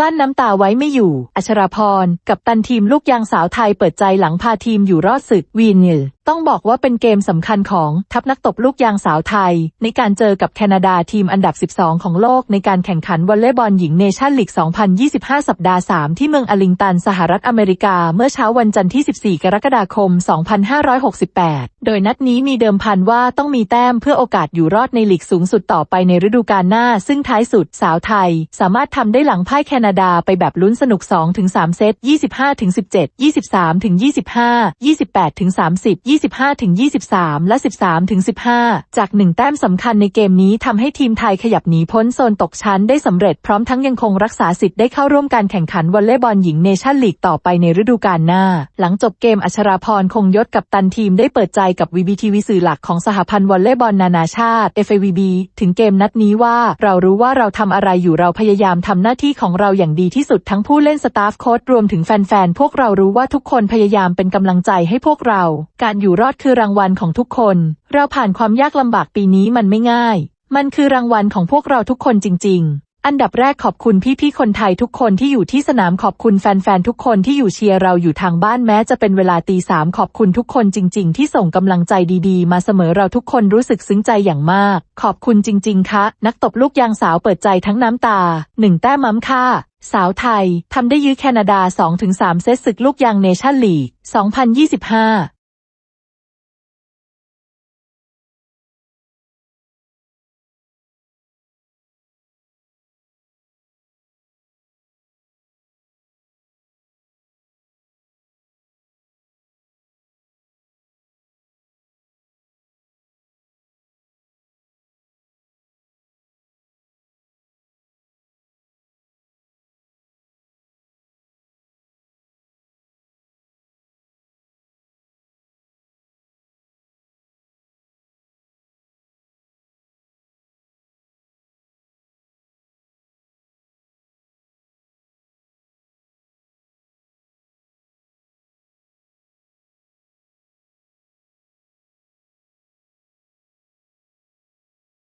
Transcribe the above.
กลั้นน้ำตาไว้ไม่อยู่ อัชราพร กับตันทีมลูกยางสาวไทยเปิดใจหลังพาทีมอยู่รอดศึกวีนิล ต้องบอกว่าเป็นเกมสำคัญของทัพนักตบลูกยางสาวไทย ในการเจอกับแคนาดาทีมอันดับ 12 ของโลกในการแข่งขันวอลเลย์บอลหญิงเนชั่นลีก 2025 สัปดาห์ 3 ที่เมืองอลิงตัน สหรัฐอเมริกา เมื่อเช้าวันจันทร์ที่ 14 กรกฎาคม 2568 โดยนัดนี้มีเดิมพันว่าต้องมีแต้มเพื่อโอกาสอยู่รอดในลีกสูงสุดต่อไปในฤดูกาลหน้า ซึ่งท้ายสุดสาวไทย สามารถทำได้หลังพ่ายแคนาดาไปแบบลุ้นสนุก 2-3 เซต 25-17 23-25 28-30 25-23 และ 13-15 จากหนึ่งแต้มสำคัญในเกมนี้ทำให้ทีมไทยขยับหนีพ้นโซนตกชั้นได้สำเร็จพร้อมทั้งยังคงรักษาสิทธิ์ได้เข้าร่วมการแข่งขันวอลเลย์บอลหญิงเนชั่นลีกต่อไปในฤดูกาลหน้า หลังจบเกมอัชราพรคงยศกับตันทีมได้เปิดใจกับวีบีทีวีสื่อหลักของสหพันธ์วอลเลย์บอลนานาชาติ FAVB ถึงเกมนัดนี้ว่าเรารู้ว่าเราทำอะไรอยู่เราพยายามทำหน้าที่ของเราอย่างดีที่สุดทั้งผู้เล่นสตาฟโค้ชรวมถึงแฟนๆพวกเรารู้ว่าทุกคนพยายามเป็นกำลังใจให้พวกเรา การอยู่รอดคือรางวัลของทุกคน เราผ่านความยากลำบากปีนี้มันไม่ง่าย มันคือรางวัลของพวกเราทุกคนจริง ๆ อันดับแรกขอบคุณพี่ๆคนไทยทุกคนที่อยู่ที่สนามขอบคุณแฟนๆทุกคนที่อยู่เชียร์เราอยู่ทางบ้านแม้จะเป็นเวลาตีสามขอบคุณทุกคนจริง ๆ ที่ส่งกำลังใจดีๆ มาเสมอเราทุกคนรู้สึกซึ้งใจอย่างมาก ขอบคุณจริง ๆ คะ นักตบลูกยางสาวเปิดใจทั้งน้ำตาหนึ่งแต้มม้ำค่าสาวไทย ทำได้ยื้อแคนาดา 2-3 เซตศึกลูกยางเนชั่นลีก 2025